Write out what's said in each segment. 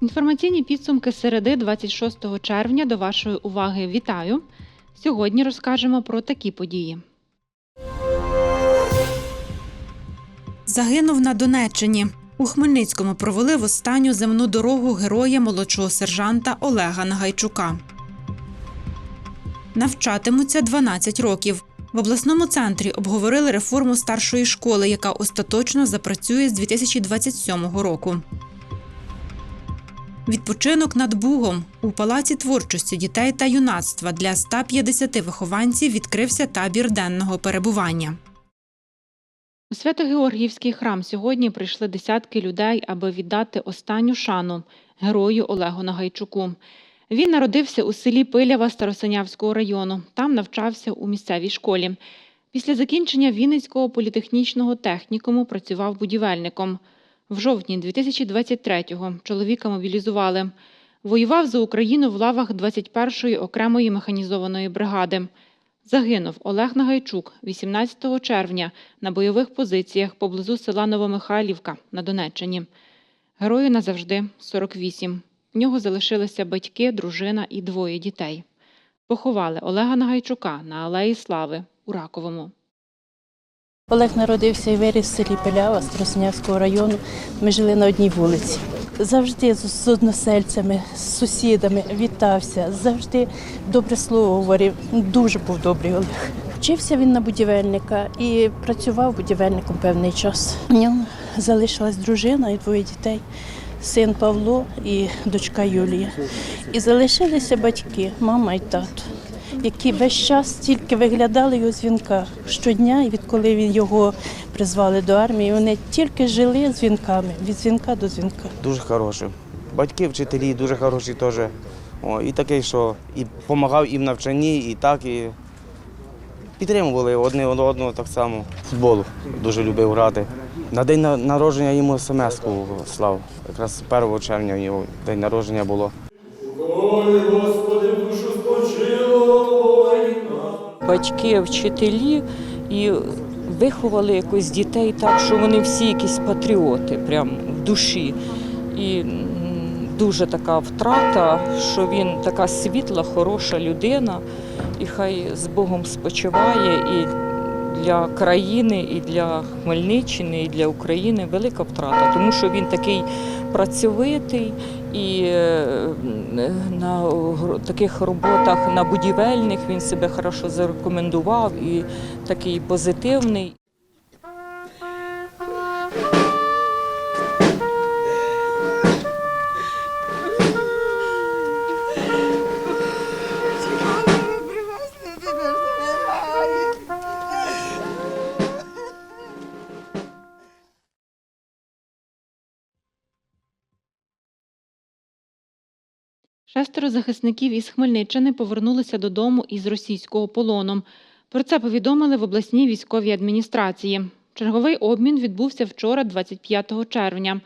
Інформаційні підсумки середи 26 червня до вашої уваги вітаю. Сьогодні розкажемо про такі події. Загинув на Донеччині. У Хмельницькому провели в останню земну дорогу героя молодшого сержанта Олега Нагайчука. Навчатимуться 12 років. В обласному центрі обговорили реформу старшої школи, яка остаточно запрацює з 2027 року. Відпочинок над Бугом у палаці творчості дітей та юнацтва для 150 вихованців відкрився табір денного перебування. У Свято-Георгіївський храм сьогодні прийшли десятки людей, аби віддати останню шану герою Олегу Нагайчуку. Він народився у селі Пилява Старосинявського району. Там навчався у місцевій школі. Після закінчення Вінницького політехнічного технікуму працював будівельником. В жовтні 2023-го чоловіка мобілізували. Воював за Україну в лавах 21-ї окремої механізованої бригади. Загинув Олег Нагайчук 18 червня на бойових позиціях поблизу села Новомихайлівка на Донеччині. Герою назавжди 48. В нього залишилися батьки, дружина і двоє дітей. Поховали Олега Нагайчука на Алеї Слави у Раковому. Олег народився і виріс в селі Пилява Староснявського району. Ми жили на одній вулиці. Завжди з односельцями, з сусідами вітався, завжди добре слово говорив. Дуже був добрий Олег. Вчився він на будівельника і працював будівельником певний час. У нього залишилась дружина і двоє дітей. Син Павло і дочка Юлія. І залишилися батьки, мама і тато які весь час тільки виглядали його дзвінка щодня, і відколи він його призвали до армії, вони тільки жили дзвінками від дзвінка до дзвінка. Дуже хороший. Батьки, вчителі дуже хороші теж. О, і такий, що і допомагав і в навчанні, і так, і підтримували одне одного так само. Футбол дуже любив грати. На день народження йому смс-ку слав. Якраз 1 червня у нього день народження було. батьки, вчителі і виховали якось дітей так, що вони всі якісь патріоти, прям в душі. І дуже така втрата, що він така світла, хороша людина, і хай з Богом спочиває і для країни, і для Хмельниччини, і для України велика втрата, тому що він такий працьовитий і е, на таких роботах на будівельних він себе хорошо зарекомендував і такий позитивний. Шестеро захисників із Хмельниччини повернулися додому із російського полону. Про це повідомили в обласній військовій адміністрації. Черговий обмін відбувся вчора, 25 червня.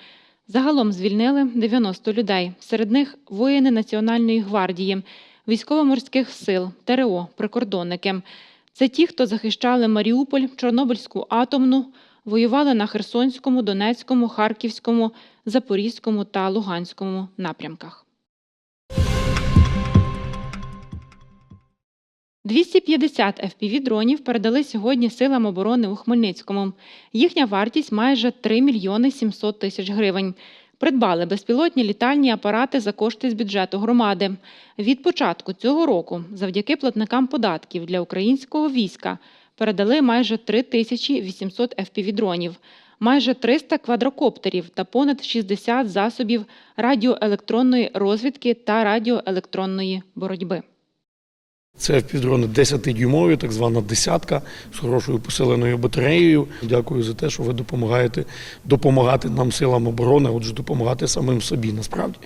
Загалом звільнили 90 людей. Серед них воїни Національної гвардії, військово-морських сил, ТРО, прикордонники. Це ті, хто захищали Маріуполь, Чорнобильську атомну, воювали на Херсонському, Донецькому, Харківському, Запорізькому та Луганському напрямках. 250 FPV-дронів передали сьогодні силам оборони у Хмельницькому. Їхня вартість майже 3 мільйони 700 тисяч гривень. Придбали безпілотні літальні апарати за кошти з бюджету громади. Від початку цього року, завдяки платникам податків для українського війська, передали майже 3 тисячі 800 FPV-дронів, майже 300 квадрокоптерів та понад 60 засобів радіоелектронної розвідки та радіоелектронної боротьби. Це впівдрони 10-дюймові, так звана десятка з хорошою посиленою батареєю. Дякую за те, що ви допомагаєте допомагати нам силам оборони, отже, допомагати самим собі. Насправді,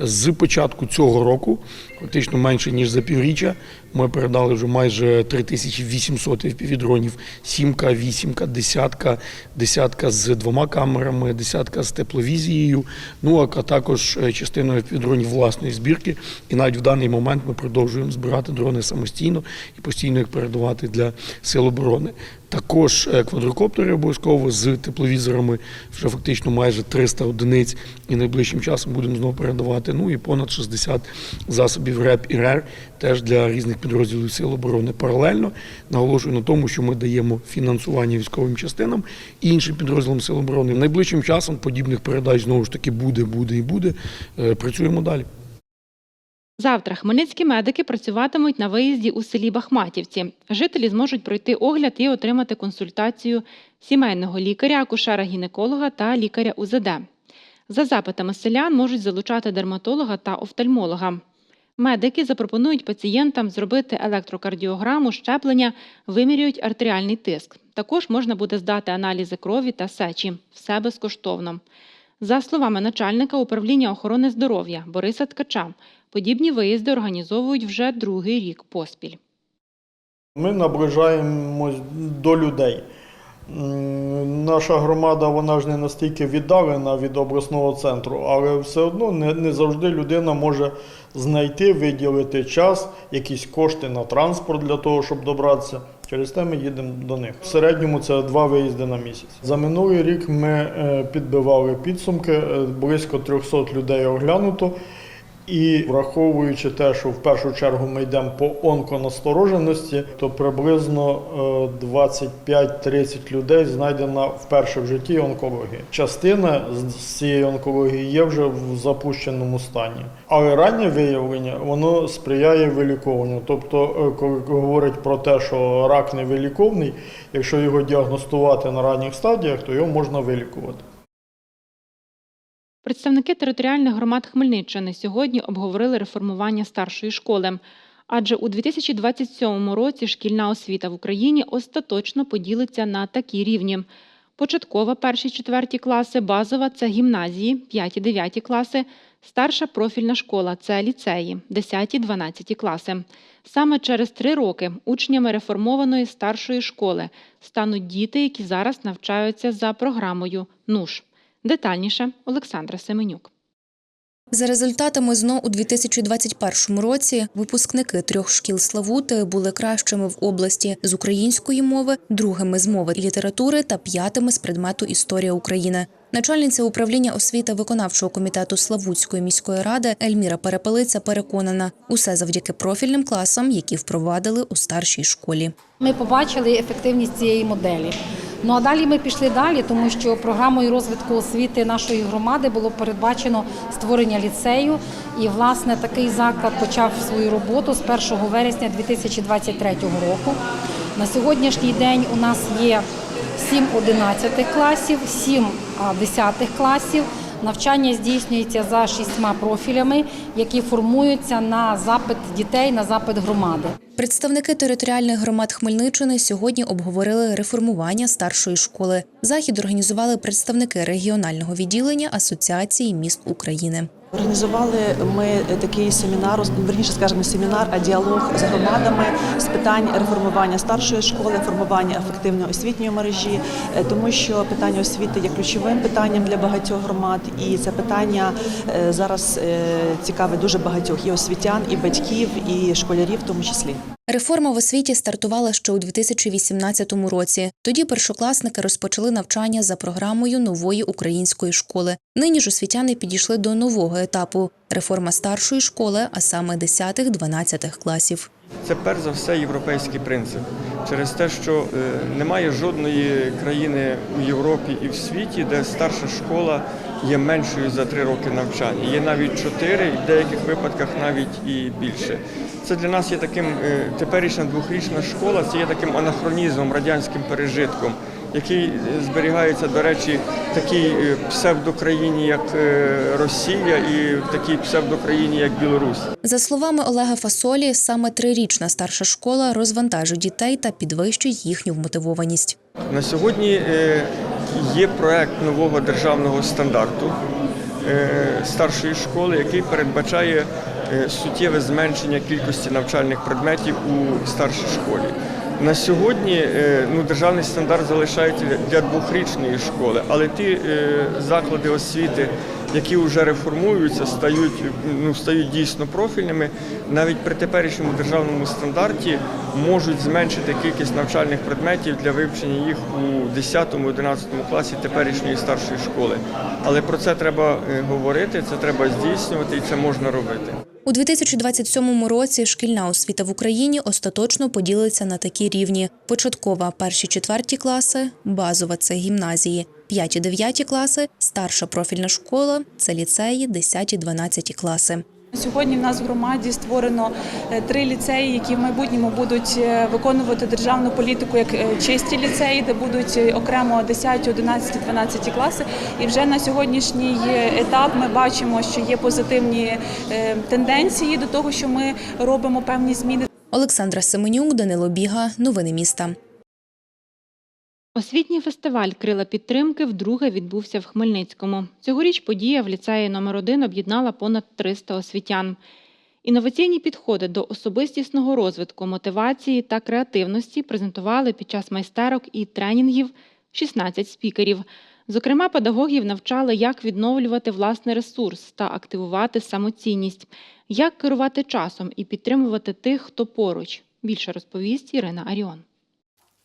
з початку цього року, фактично менше ніж за півріччя, ми передали вже майже 3800 впівдронів. Сімка, вісімка, десятка, десятка з двома камерами, десятка з тепловізією. Ну а також е, частиною впівдронів власної збірки. І навіть в даний момент ми продовжуємо збирати дрони самостійно і постійно їх передавати для сил оборони. Також е, квадрокоптери обов'язково з тепловізорами, вже фактично майже 300 одиниць, і найближчим часом будемо знову передавати. Ну і понад 60 засобів РЕП і РЕР теж для різних підрозділів сил оборони. Паралельно наголошую на тому, що ми даємо фінансування військовим частинам і іншим підрозділам сил оборони. Найближчим часом подібних передач знову ж таки буде, буде і буде. Е, Працюємо далі. Завтра хмельницькі медики працюватимуть на виїзді у селі Бахматівці. Жителі зможуть пройти огляд і отримати консультацію сімейного лікаря, акушера-гінеколога та лікаря УЗД. За запитами селян можуть залучати дерматолога та офтальмолога. Медики запропонують пацієнтам зробити електрокардіограму, щеплення, вимірюють артеріальний тиск. Також можна буде здати аналізи крові та сечі. Все безкоштовно. За словами начальника управління охорони здоров'я Бориса Ткача, подібні виїзди організовують вже другий рік поспіль. Ми наближаємось до людей. Наша громада вона ж не настільки віддалена від обласного центру, але все одно не, не завжди людина може знайти, виділити час, якісь кошти на транспорт для того, щоб добратися. Через те ми їдемо до них. В середньому це два виїзди на місяць. За минулий рік ми е, підбивали підсумки, е, близько 300 людей оглянуто. І враховуючи те, що в першу чергу ми йдемо по онконастороженості, то приблизно е, 25-30 людей знайдена вперше в житті онкології. Частина з цієї онкології є вже в запущеному стані. Але раннє виявлення воно сприяє виліковуванню. Тобто, е, коли говорять про те, що рак невиліковний, якщо його діагностувати на ранніх стадіях, то його можна вилікувати. Представники територіальних громад Хмельниччини сьогодні обговорили реформування старшої школи. Адже у 2027 році шкільна освіта в Україні остаточно поділиться на такі рівні. Початкова перші четверті класи, базова це гімназії, п'яті дев'яті класи, старша профільна школа це ліцеї, 10-12 класи. Саме через три роки учнями реформованої старшої школи стануть діти, які зараз навчаються за програмою НУШ. Детальніше Олександра Семенюк. За результатами ЗНО у 2021 році випускники трьох шкіл Славути були кращими в області з української мови, другими з мови і літератури та п'ятими з предмету Історія України. Начальниця управління освіти виконавчого комітету Славутської міської ради Ельміра Перепелиця переконана, усе завдяки профільним класам, які впровадили у старшій школі. Ми побачили ефективність цієї моделі. Ну а далі ми пішли далі, тому що програмою розвитку освіти нашої громади було передбачено створення ліцею. І власне такий заклад почав свою роботу з 1 вересня 2023 року. На сьогоднішній день у нас є 7 11 класів, 7 а, 10 класів. Навчання здійснюється за шістьма профілями, які формуються на запит дітей, на запит громади. Представники територіальних громад Хмельниччини сьогодні обговорили реформування старшої школи. Захід організували представники регіонального відділення Асоціації міст України. Організували ми такий семінар, верніше скажемо, семінар, а діалог з громадами з питань реформування старшої школи, формування ефективної освітньої мережі, е, тому що питання освіти є ключовим питанням для багатьох громад, і це питання е, зараз е, цікаве дуже багатьох і освітян, і батьків, і школярів, в тому числі. Реформа в освіті стартувала ще у 2018 році. Тоді першокласники розпочали навчання за програмою нової української школи. Нині ж освітяни підійшли до нового етапу реформа старшої школи, а саме 10-12 класів. Це перш за все європейський принцип. Через те, що е, немає жодної країни в Європі і в світі, де старша школа є меншою за три роки навчання. Є навіть чотири, в деяких випадках навіть і більше. Це для нас є таким е, теперішня двохрічна школа, це є таким анахронізмом, радянським пережитком. який зберігається, до речі, в такій е, псевдокраїні, як е, Росія, і в такій псевдокраїні, як Білорусь. За словами Олега Фасолі, саме трирічна старша школа розвантажує дітей та підвищує їхню вмотивованість. На сьогодні є проект нового державного стандарту старшої школи, який передбачає суттєве зменшення кількості навчальних предметів у старшій школі. На сьогодні е, ну, державний стандарт залишається для двохрічної школи, але ті е, заклади освіти, які вже реформуються, стають, ну, стають дійсно профільними, навіть при теперішньому державному стандарті можуть зменшити кількість навчальних предметів для вивчення їх у 10-11 класі теперішньої старшої школи. Але про це треба е, говорити, це треба здійснювати і це можна робити. У 2027 році шкільна освіта в Україні остаточно поділиться на такі рівні: початкова перші четверті класи, базова це гімназії, п'яті дев'яті класи, старша профільна школа це ліцеї, 10-12 класи. Сьогодні в нас в громаді створено е, три ліцеї, які в майбутньому будуть е, виконувати державну політику як е, чисті ліцеї, де будуть окремо 10, 11, 12 класи. І вже на сьогоднішній етап ми бачимо, що є позитивні тенденції до того, що ми робимо певні зміни. Олександра Семенюк, Данило Біга. Новини міста. Освітній фестиваль Крила підтримки вдруге відбувся в Хмельницькому. Цьогоріч подія в ліцеї номер 1 об'єднала понад 300 освітян. Інноваційні підходи до особистісного розвитку, мотивації та креативності презентували під час майстерок і тренінгів 16 спікерів. Зокрема, педагогів навчали, як відновлювати власний ресурс та активувати самоцінність, як керувати часом і підтримувати тих, хто поруч. Більше розповість Ірина Аріон.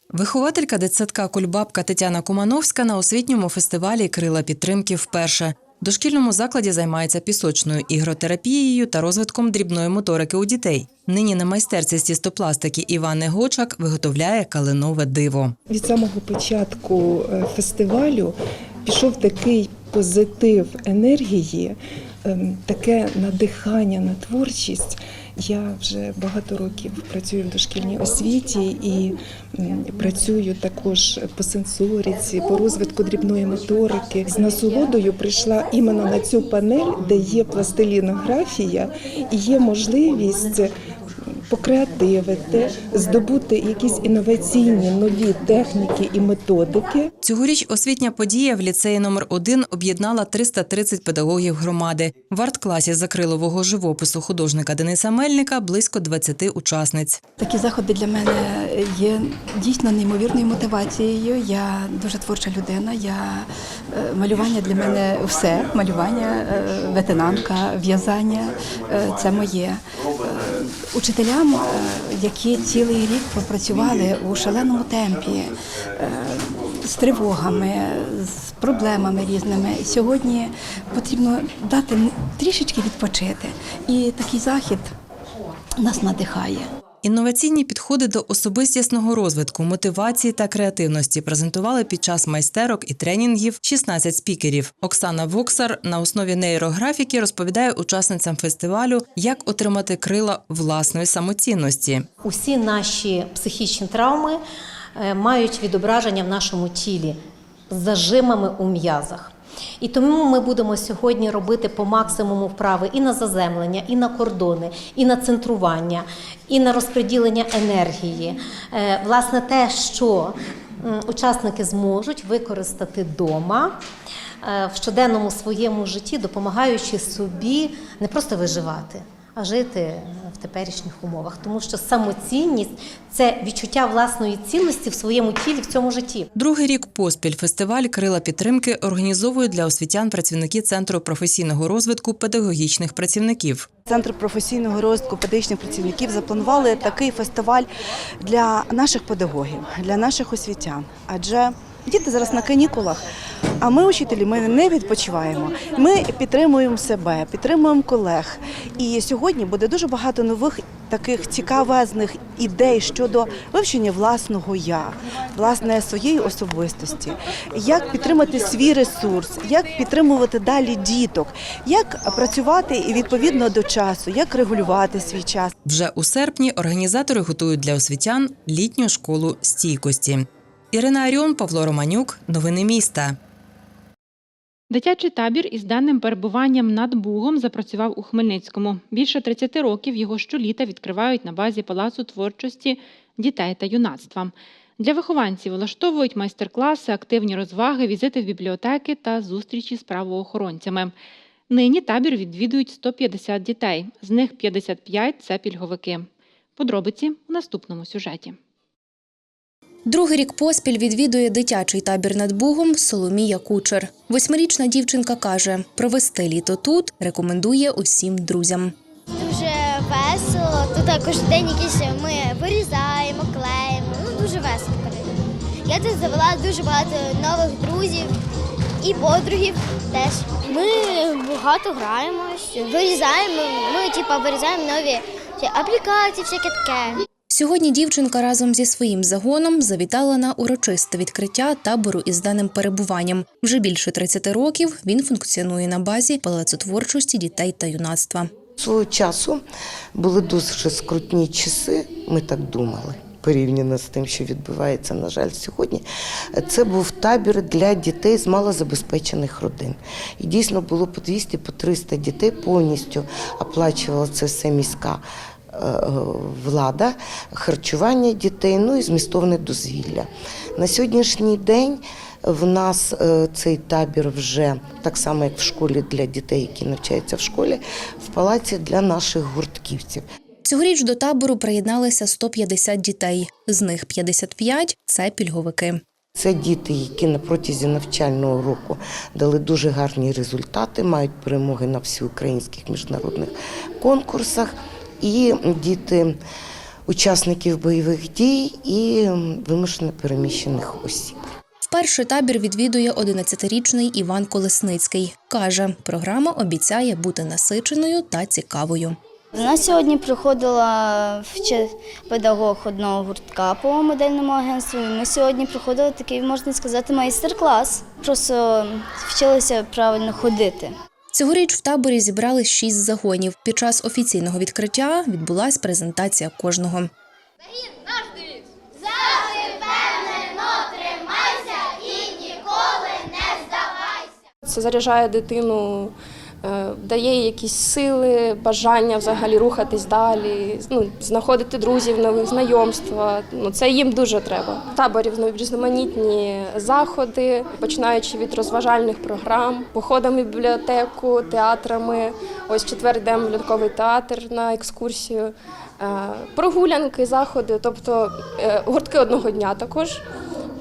Вихователька дитсадка Кульбабка Тетяна Кумановська на освітньому фестивалі Крила підтримки вперше. Дошкільному закладі займається пісочною ігротерапією та розвитком дрібної моторики у дітей. Нині на майстерці з тістопластики Івани Гочак виготовляє калинове диво. Від самого початку е, фестивалю пішов такий позитив енергії, ем, таке надихання на творчість. Я вже багато років працюю в дошкільній освіті і працюю також по сенсоріці, по розвитку дрібної моторики. З насолодою прийшла іменно на цю панель, де є пластилінографія і є можливість покреативити, здобути якісь інноваційні нові техніки і методики. Цьогоріч освітня подія в ліцеї номер 1 об'єднала 330 педагогів громади. В арт-класі закрилового живопису художника Дениса Мельника близько 20 учасниць. Такі заходи для мене є дійсно неймовірною мотивацією. Я дуже творча людина. Я е, малювання для мене все. Малювання, е, ветенанка, в'язання е, це моє. Учителям, які цілий рік попрацювали у шаленому темпі, з тривогами, з проблемами різними. Сьогодні потрібно дати трішечки відпочити. І такий захід нас надихає. Інноваційні підходи до особистісного розвитку, мотивації та креативності презентували під час майстерок і тренінгів 16 спікерів. Оксана Воксар на основі нейрографіки розповідає учасницям фестивалю, як отримати крила власної самоцінності. Усі наші психічні травми е, мають відображення в нашому тілі зажимами у м'язах. І тому ми будемо сьогодні робити по максимуму вправи і на заземлення, і на кордони, і на центрування, і на розподілення енергії. Е, Власне, те, що учасники зможуть використати вдома е, в щоденному своєму житті, допомагаючи собі не просто виживати, жити в теперішніх умовах, тому що самоцінність це відчуття власної цінності в своєму тілі в цьому житті. Другий рік поспіль фестиваль Крила підтримки організовують для освітян працівники Центру професійного розвитку педагогічних працівників. Центр професійного розвитку педагогічних працівників запланували такий фестиваль для наших педагогів, для наших освітян. Адже діти зараз на канікулах, а ми, учителі, ми не відпочиваємо. Ми підтримуємо себе, підтримуємо колег. І сьогодні буде дуже багато нових таких цікавезних ідей щодо вивчення власного я, власне своєї особистості, як підтримати свій ресурс, як підтримувати далі діток, як працювати відповідно до часу, як регулювати свій час. Вже у серпні організатори готують для освітян літню школу стійкості. Ірина Аріон, Павло Романюк. Новини міста. Дитячий табір із денним перебуванням над Бугом запрацював у Хмельницькому. Більше 30 років його щоліта відкривають на базі Палацу творчості дітей та юнацтва. Для вихованців влаштовують майстер-класи, активні розваги, візити в бібліотеки та зустрічі з правоохоронцями. Нині табір відвідують 150 дітей, з них 55 – це пільговики. Подробиці у наступному сюжеті. Другий рік поспіль відвідує дитячий табір над Бугом Соломія Кучер. Восьмирічна дівчинка каже, провести літо тут рекомендує усім друзям. Дуже весело. Тут також день якийсь ми вирізаємо, клеїмо. Ну дуже весело. Я тут завела дуже багато нових друзів і подругів теж. Ми багато граємось, вирізаємо. Ми типа вирізаємо нові аплікації, всяке таке. Сьогодні дівчинка разом зі своїм загоном завітала на урочисте відкриття табору із даним перебуванням. Вже більше 30 років він функціонує на базі Палацу творчості дітей та юнацтва. Свого часу були дуже скрутні часи, ми так думали. Порівняно з тим, що відбувається, на жаль, сьогодні. Це був табір для дітей з малозабезпечених родин. І дійсно було по 200, по 300 дітей повністю оплачувала це все міська влада, харчування дітей, ну і змістовне дозвілля. На сьогоднішній день в нас е, цей табір вже так само, як в школі для дітей, які навчаються в школі, в палаці для наших гуртківців. Цьогоріч до табору приєдналися 150 дітей. З них 55 – це пільговики. Це діти, які на протязі навчального року дали дуже гарні результати, мають перемоги на всеукраїнських міжнародних конкурсах. І діти учасників бойових дій і вимушено переміщених осіб. Вперше табір відвідує 11-річний Іван Колесницький. Каже, програма обіцяє бути насиченою та цікавою. У нас сьогодні приходила педагог одного гуртка по модельному агентству. Ми сьогодні проходили такий, можна сказати, майстер-клас. Просто вчилися правильно ходити. Цьогоріч в таборі зібрали шість загонів. Під час офіційного відкриття відбулася презентація кожного. Це заряджає дитину, дає їй якісь сили, бажання взагалі рухатись далі, ну, знаходити друзів, нових знайомства. Ну, це їм дуже треба. В таборі різноманітні заходи, починаючи від розважальних програм, походами в бібліотеку, театрами. Ось четвер йдемо бібліотековий театр на екскурсію, е, прогулянки, заходи, тобто е, гуртки одного дня також.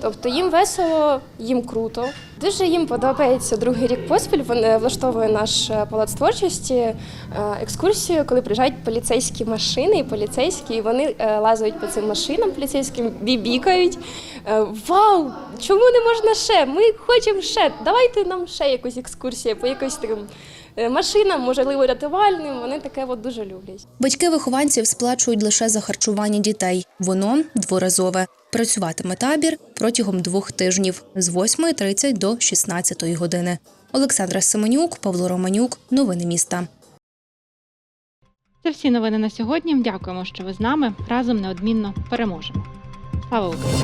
Тобто їм весело, їм круто. Дуже їм подобається другий рік поспіль. Вони влаштовує наш е, палац творчості е, екскурсію, коли приїжджають поліцейські машини і поліцейські, і вони е, лазають по цим машинам поліцейським, бібікають. Вау! Чому не можна ще? Ми хочемо ще. Давайте нам ще якусь екскурсію по якось таким машинам, можливо, рятувальним. Вони таке от дуже люблять. Батьки вихованців сплачують лише за харчування дітей. Воно дворазове. Працюватиме табір протягом двох тижнів з 8.30 до 16 години. Олександра Семенюк, Павло Романюк. Новини міста. Це всі новини на сьогодні. Дякуємо, що ви з нами. Разом неодмінно переможемо. Слава Україні!